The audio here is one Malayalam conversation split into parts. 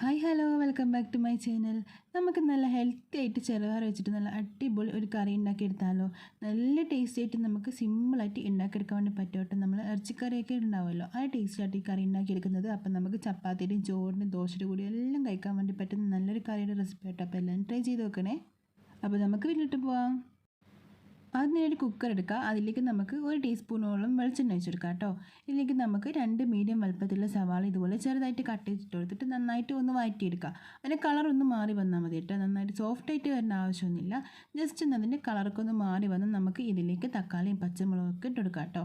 Hi hello welcome back to my channel നമുക്ക് നല്ല ഹെൽത്തി ആയിട്ട് ചിലവാറ് വെച്ചിട്ട് നല്ല അടിപൊളി ഒരു കറി ഉണ്ടാക്കിയെടുത്താലോ? നല്ല ടേസ്റ്റി ആയിട്ട് നമുക്ക് സിമ്പിളായിട്ട് ഉണ്ടാക്കിയെടുക്കാൻ വേണ്ടി പറ്റുമോട്ടെ നമ്മൾ ഇറച്ചിക്കറിയൊക്കെ ഉണ്ടാവുമല്ലോ? ആ ടേസ്റ്റിലായിട്ട് ഈ കറി ഉണ്ടാക്കിയെടുക്കുന്നത്. അപ്പം നമുക്ക് ചപ്പാത്തിയുടെയും ചോറിന്റെയും ദോശയുടെ കൂടി എല്ലാം കഴിക്കാൻ വേണ്ടി പറ്റുന്ന നല്ലൊരു കറിയുടെ റെസിപ്പി ആട്ടോ. അപ്പോൾ എല്ലാം ട്രൈ ചെയ്ത് നോക്കണേ. അപ്പോൾ നമുക്ക് വീട്ടിലിട്ട് പോവാം. ഒരു കുക്കർ എടുക്കുക അതിലേക്ക് നമുക്ക് ഒരു ടീസ്പൂണോളം വെളിച്ചെണ്ണ ഒഴിച്ചെടുക്കാം കേട്ടോ. ഇതിലേക്ക് നമുക്ക് രണ്ട് മീഡിയം വലുപ്പത്തിലുള്ള സവാള ഇതുപോലെ ചെറുതായിട്ട് കട്ട് ചെയ്തിട്ട് കൊടുത്തിട്ട് നന്നായിട്ട് ഒന്ന് വഴറ്റിയെടുക്കുക അതിന്റെ കളർ ഒന്ന് മാറി വന്നാൽ മതി കേട്ടോ. നന്നായിട്ട് സോഫ്റ്റ് ആയിട്ട് വരേണ്ട ആവശ്യമൊന്നുമില്ല. ജസ്റ്റ് ഒന്ന് അതിന്റെ കളറൊക്കെ ഒന്ന് മാറി വന്ന് നമുക്ക് ഇതിലേക്ക് തക്കാളിയും പച്ചമുളകൊക്കെ ഇട്ട് കൊടുക്കാം കേട്ടോ.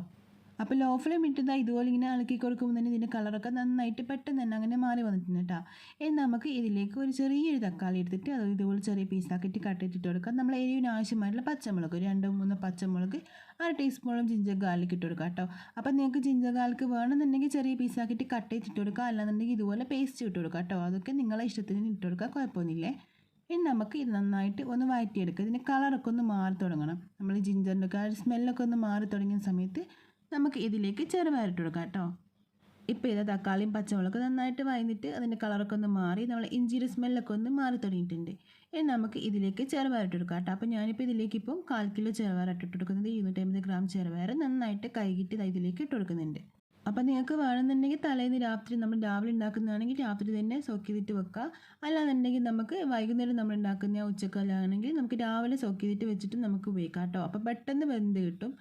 അപ്പോൾ ലോ ഫ്ലെയിം ഇതുപോലെ ഇങ്ങനെ ഇളക്കി കൊടുക്കുമ്പോൾ തന്നെ ഇതിന്റെ കളറൊക്കെ നന്നായിട്ട് പെട്ടെന്ന് തന്നെ അങ്ങനെ മാറി വന്നിട്ടുണ്ട് കേട്ടോ ഇനി നമുക്ക് ഇതിലേക്ക് ഒരു ചെറിയൊരു തക്കാളി എടുത്തിട്ട് അത് ഇതുപോലെ ചെറിയ പീസാക്കിയിട്ട് കട്ടിട്ടിട്ട് കൊടുക്കാം. നമ്മൾ എരിവിന് ആവശ്യമായിട്ടുള്ള പച്ചമുളക് ഒരു രണ്ടോ മൂന്നോ പച്ചമുളക് അര ടീസ്പൂണും ജിഞ്ചർ ഗാർലിക് ഇട്ട് കൊടുക്കാം കേട്ടോ അപ്പോൾ നിങ്ങൾക്ക് ജിഞ്ചർ ഗാർലിക് വേണമെന്നുണ്ടെങ്കിൽ ചെറിയ പീസാക്കിയിട്ട് കട്ട് ചെയ്തിട്ട് കൊടുക്കുക അല്ലാന്നുണ്ടെങ്കിൽ ഇതുപോലെ പേസ്റ്റ് ഇട്ട് കൊടുക്കാം കേട്ടോ അതൊക്കെ നിങ്ങളെ ഇഷ്ടത്തിന് ഇട്ട് കൊടുക്കുക കുഴപ്പമൊന്നുമില്ലേ. ഇനി നമുക്ക് ഇത് നന്നായിട്ട് ഒന്ന് വഴറ്റിയെടുക്കുക ഇതിന്റെ കളറൊക്കെ ഒന്ന് മാറി തുടങ്ങണം. നമ്മൾ ജിഞ്ചറിന്റെ ഒക്കെ ആ സ്മെല്ലൊക്കെ ഒന്ന് മാറി തുടങ്ങിയ സമയത്ത് നമുക്ക് ഇതിലേക്ക് ചെറുപയറിട്ട് കൊടുക്കാം കേട്ടോ. ഇപ്പോൾ ഇത് തക്കാളിയും പച്ചമുളകൊക്കെ നന്നായിട്ട് വഴന്നിട്ട് അതിന്റെ കളറൊക്കെ ഒന്ന് മാറി നമ്മൾ ഇഞ്ചിയുടെ സ്മെല്ലൊക്കെ ഒന്ന് മാറി തുടങ്ങിയിട്ടുണ്ട്. ഇനി നമുക്ക് ഇതിലേക്ക് ചെറുപയറിട്ട് കൊടുക്കാം കേട്ടോ. അപ്പോൾ ഞാനിപ്പോൾ ഇതിലേക്ക് ഇപ്പം കാൽ കിലോ ചെറുപയർ ഇട്ടിട്ട് കൊടുക്കുന്നത് ഇരുന്നൂറ്റമ്പത് ഗ്രാം ചെറുപയർ നന്നായിട്ട് കൈകിട്ട് ഇതിലേക്ക് ഇട്ട് കൊടുക്കുന്നുണ്ട്. അപ്പോൾ നിങ്ങൾക്ക് വേണമെന്നുണ്ടെങ്കിൽ തലേന്ന് രാത്രി നമ്മൾ രാവിലെ ഉണ്ടാക്കുന്നതാണെങ്കിൽ രാത്രി തന്നെ സോക്ക് ചെയ്തിട്ട് വെക്കുക അല്ലാന്നുണ്ടെങ്കിൽ നമുക്ക് വൈകുന്നേരം നമ്മൾ ഉണ്ടാക്കുന്ന ഉച്ചക്കാലാണെങ്കിൽ നമുക്ക് രാവിലെ സോക്ക് ചെയ്തിട്ട് വെച്ചിട്ട് നമുക്ക് ഉപയോഗിക്കാം കേട്ടോ. അപ്പോൾ പെട്ടെന്ന് വെന്ത് കിട്ടും.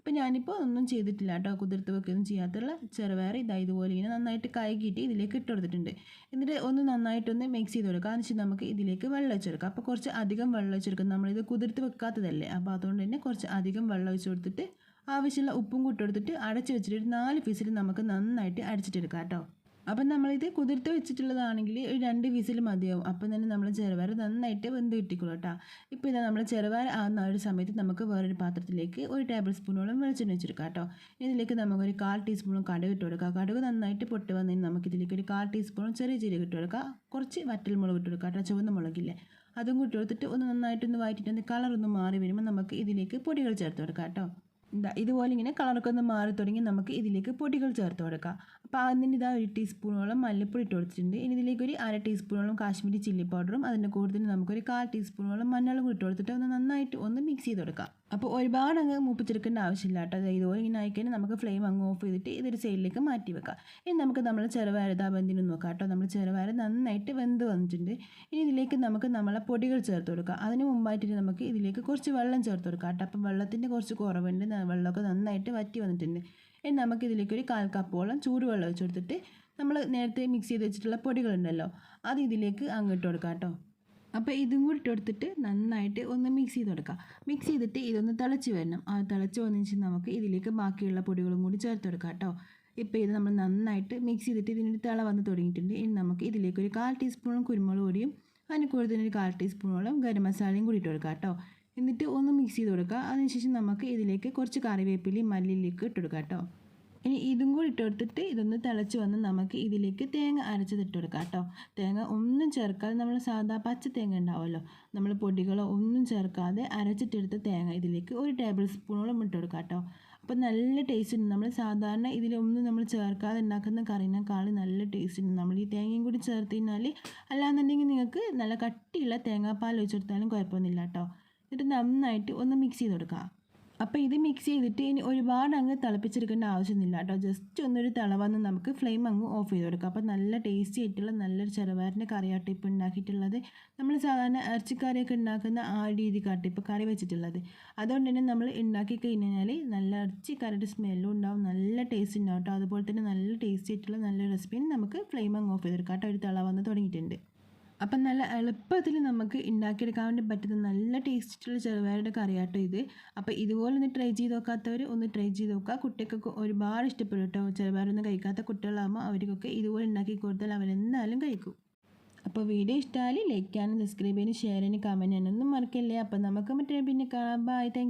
അപ്പോൾ ഞാനിപ്പോൾ ഒന്നും ചെയ്തിട്ടില്ല കേട്ടോ. കുതിർത്ത് വെക്കുകയൊന്നും ചെയ്യാത്തുള്ള ചെറുപയർ ഇതാ ഇതുപോലെ ഇങ്ങനെ നന്നായിട്ട് കഴുകിയിട്ട് ഇതിലേക്ക് ഇട്ട് കൊടുത്തിട്ടുണ്ട്. എന്നിട്ട് ഒന്ന് നന്നായിട്ടൊന്ന് മിക്സ് ചെയ്ത് കൊടുക്കുക. അതിന് ശേഷം നമുക്ക് ഇതിലേക്ക് വെള്ളം ഒഴിച്ച് കൊടുക്കാം. അപ്പോൾ കുറച്ച് അധികം വെള്ളം ഒഴിച്ച് കൊടുക്കും നമ്മളിത് കുതിർത്ത് വെക്കാത്തതല്ലേ. അപ്പോൾ അതുകൊണ്ട് തന്നെ കുറച്ച് അധികം വെള്ളം വെച്ച് കൊടുത്തിട്ട് ആവശ്യമുള്ള ഉപ്പും കൂട്ടി കൊടുത്തിട്ട് അടച്ച് വെച്ചിട്ട് ഒരു നാല് പീസിൽ നമുക്ക് നന്നായിട്ട് അടിച്ചിട്ടെടുക്കാം കേട്ടോ. അപ്പം നമ്മളിത് കുതിർത്ത് വെച്ചിട്ടുള്ളതാണെങ്കിൽ ഒരു രണ്ട് വിസിൽ മതിയാവും. അപ്പം തന്നെ നമ്മൾ ചെറുവാര നന്നായിട്ട് വെന്ത് കിട്ടിക്കോളൂ കേട്ടോ. ഇപ്പോൾ ഇതാ നമ്മൾ ചെറുവാര ആകുന്ന ഒരു സമയത്ത് നമുക്ക് വേറൊരു പാത്രത്തിലേക്ക് ഒരു ടേബിൾ സ്പൂണോളം വെളിച്ചെണ്ണ വെച്ചെടുക്കാം കേട്ടോ. ഇതിലേക്ക് നമുക്കൊരു കാൽ ടീസ്പൂണും കടുക് ഇട്ട് കൊടുക്കുക കടുക് നന്നായിട്ട് പൊട്ട് വന്നതിന് നമുക്കിതിലേക്ക് ഒരു കാൽ ടീസ്പൂണും ചെറിയ ജീരകം ഇട്ട് കൊടുക്കുക കുറച്ച് വറ്റൽ മുളക് ഇട്ട് കൊടുക്കുക കേട്ടോ ചുവന്ന മുളകില്ലേ. അതും കൂട്ടി കൊടുത്തിട്ട് ഒന്ന് നന്നായിട്ടൊന്ന് വഴറ്റിട്ട് കളറൊന്ന് മാറി വരുമ്പോൾ നമുക്ക് ഇതിലേക്ക് പൊടികൾ ചേർത്ത് കൊടുക്കാം കേട്ടോ. ഇതാ ഇതുപോലെ ഇങ്ങനെ കളറൊക്കെ ഒന്ന് മാറി തുടങ്ങി നമുക്ക് ഇതിലേക്ക് പൊടികൾ ചേർത്ത് കൊടുക്കാം. അപ്പോൾ അതിന് ഇതാ ഒരു ടീസ്പൂണോളം മല്ലിപ്പൊടി ഇട്ട് കൊടുത്തിട്ടുണ്ട്. ഇനി ഇതിലേക്ക് ഒരു അര ടീസ്പൂണോളം കാശ്മീരി ചില്ലി പൗഡറും അതിന്റെ കൂടുതൽ നമുക്കൊരു കാൽ ടീസ്പൂണോളം മഞ്ഞളും ഇട്ട് കൊടുത്തിട്ട് ഒന്ന് നന്നായിട്ട് ഒന്ന് മിക്സ് ചെയ്ത് കൊടുക്കാം. അപ്പോൾ ഒരുപാട് അങ്ങ് മൂപ്പിച്ചെടുക്കേണ്ട ആവശ്യമില്ല കേട്ടോ. അതായത് ഇതുപോലെ ഇങ്ങനെ ആയിക്കഴിഞ്ഞാൽ നമുക്ക് ഫ്ലെയിം അങ്ങ് ഓഫ് ചെയ്തിട്ട് ഇതൊരു സൈഡിലേക്ക് മാറ്റി വെക്കാം. ഇനി നമുക്ക് നമ്മൾ ചെറുപയർ ഇതാ വെന്തിന് നോക്കാം കേട്ടോ. നമ്മൾ ചെറുപയർ നന്നായിട്ട് വെന്ത് വന്നിട്ടുണ്ട്. ഇനി ഇതിലേക്ക് നമുക്ക് നമ്മളെ പൊടികൾ ചേർത്ത് കൊടുക്കാം. അതിന് മുമ്പായിട്ട് നമുക്ക് ഇതിലേക്ക് കുറച്ച് വെള്ളം ചേർത്ത് കൊടുക്കാം കേട്ടോ. അപ്പം വെള്ളത്തിന്റെ കുറച്ച് കുറവുണ്ട്. വെള്ളമൊക്കെ നന്നായിട്ട് വറ്റി വന്നിട്ടുണ്ട്. ഇനി നമുക്കിതിലേക്ക് ഒരു കാൽ കപ്പോളം ചൂടുവെള്ളം ഒഴിച്ച് കൊടുത്തിട്ട് നമ്മൾ നേരത്തെ മിക്സ് ചെയ്ത് വെച്ചിട്ടുള്ള പൊടികളുണ്ടല്ലോ അത് ഇതിലേക്ക് അങ്ങിട്ട് കൊടുക്കാം കേട്ടോ. അപ്പോൾ ഇതും കൂടി ഇട്ട് കൊടുത്തിട്ട് നന്നായിട്ട് ഒന്ന് മിക്സ് ചെയ്ത് കൊടുക്കുക മിക്സ് ചെയ്തിട്ട് ഇതൊന്ന് തിളച്ച് വരണം. ആ തിളച്ച് വന്നതിന് ശേഷം നമുക്ക് ഇതിലേക്ക് ബാക്കിയുള്ള പൊടികളും കൂടി ചേർത്ത് കൊടുക്കാം കേട്ടോ. ഇപ്പോൾ ഇത് നമ്മൾ നന്നായിട്ട് മിക്സ് ചെയ്തിട്ട് ഇതിനൊരു തിള വന്ന് തുടങ്ങിയിട്ടുണ്ട്. ഇനി നമുക്ക് ഇതിലേക്ക് ഒരു കാൽ ടീസ്പൂണും കുരുമുളക് പൊടിയും അതിന് കൂടുതൽ ഒരു കാൽ ടീസ്പൂണോളം ഗരം മസാലയും കൂടി ഇട്ട് കൊടുക്കാം കേട്ടോ. എന്നിട്ട് ഒന്ന് മിക്സ് ചെയ്ത് കൊടുക്കുക. അതിനുശേഷം നമുക്ക് ഇതിലേക്ക് കുറച്ച് കറിവേപ്പിലയും മല്ലിയിലേക്ക് ഇട്ട് കേട്ടോ. ഇനി ഇതും കൂടി ഇട്ട് കൊടുത്തിട്ട് ഇതൊന്ന് തിളച്ച് വന്ന് നമുക്ക് ഇതിലേക്ക് തേങ്ങ അരച്ചത് ഇട്ട് കൊടുക്കാം കേട്ടോ. തേങ്ങ ഒന്നും ചേർക്കാതെ നമ്മൾ സാധാ പച്ച തേങ്ങ ഉണ്ടാവുമല്ലോ. നമ്മൾ പൊടികളോ ഒന്നും ചേർക്കാതെ അരച്ചിട്ടെടുത്ത തേങ്ങ ഇതിലേക്ക് ഒരു ടേബിൾ സ്പൂണോളം ഇട്ട് കൊടുക്കാം കേട്ടോ. അപ്പോൾ നല്ല ടേസ്റ്റ് ഉണ്ട്. നമ്മൾ സാധാരണ ഇതിലൊന്നും നമ്മൾ ചേർക്കാതെ ഉണ്ടാക്കുന്ന കറിനേക്കാളും നല്ല ടേസ്റ്റ് ഉണ്ട്. നമ്മൾ ഈ തേങ്ങയും കൂടി ചേർത്ത് കഴിഞ്ഞാൽ അല്ലാന്നുണ്ടെങ്കിൽ നിങ്ങൾക്ക് നല്ല കട്ടിയുള്ള തേങ്ങാപ്പാൽ വെച്ചെടുത്താലും കുഴപ്പമൊന്നുമില്ല കേട്ടോ. എന്നിട്ട് നന്നായിട്ട് ഒന്ന് മിക്സ് ചെയ്ത് കൊടുക്കുക അപ്പോൾ ഇത് മിക്സ് ചെയ്തിട്ട് ഇനി ഒരുപാട് അങ്ങ് തിളപ്പിച്ചെടുക്കേണ്ട ആവശ്യമൊന്നുമില്ല കേട്ടോ. ജസ്റ്റ് ഒന്നൊരു തിളവന്ന് നമുക്ക് ഫ്ലെയിം അങ്ങ് ഓഫ് ചെയ്ത് കൊടുക്കാം. അപ്പോൾ നല്ല ടേസ്റ്റി ആയിട്ടുള്ള നല്ലൊരു ചെറുപയറിന്റെ കറിയാട്ടോ ഇപ്പോൾ ഉണ്ടാക്കിയിട്ടുള്ളത്. നമ്മൾ സാധാരണ ഇറച്ചിക്കറിയൊക്കെ ഉണ്ടാക്കുന്ന ആ രീതിക്കാട്ടോ ഇപ്പോൾ കറി വെച്ചിട്ടുള്ളത്. അതുകൊണ്ട് തന്നെ നമ്മൾ ഉണ്ടാക്കി കഴിഞ്ഞാൽ നല്ല ഇറച്ചിക്കറിയുടെ സ്മെല്ലും ഉണ്ടാവും നല്ല ടേസ്റ്റ് ഉണ്ടാവും കേട്ടോ. അതുപോലെ തന്നെ നല്ല ടേസ്റ്റി ആയിട്ടുള്ള നല്ല റെസിപ്പിയും നമുക്ക് ഫ്ലെയിം അങ്ങ് ഓഫ് ചെയ്ത് കൊടുക്കാം. കേട്ടോ ഒരു തിളവന്ന് തുടങ്ങിയിട്ടുണ്ട്. അപ്പം നല്ല എളുപ്പത്തിൽ നമുക്ക് ഉണ്ടാക്കിയെടുക്കാൻ വേണ്ടി പറ്റുന്ന നല്ല ടേസ്റ്റുള്ള ചെറുപയറുടെ കറിയാട്ടോ ഇത്. അപ്പോൾ ഇതുപോലെ ഒന്ന് ട്രൈ ചെയ്ത് നോക്കാത്തവർ ഒന്ന് ട്രൈ ചെയ്ത് നോക്കുക. കുട്ടികൾക്കൊക്കെ ഒരുപാട് ഇഷ്ടപ്പെടും കേട്ടോ ചെറുപയറൊന്നും കഴിക്കാത്ത കുട്ടികളാകുമ്പോൾ അവർക്കൊക്കെ ഇതുപോലെ ഉണ്ടാക്കി കൊടുത്താൽ അവരെന്തായാലും കഴിക്കും. അപ്പോൾ വീഡിയോ ഇഷ്ടമായാലും ലൈക്ക് ചെയ്യാനും സബ്സ്ക്രൈബ് ചെയ്യാനും ഷെയർ ചെയ്യാനും കമന്റ് ചെയ്യാനൊന്നും മറക്കില്ലേ. അപ്പോൾ നമുക്ക് മറ്റേ പിന്നെ കാണാം. Bye thank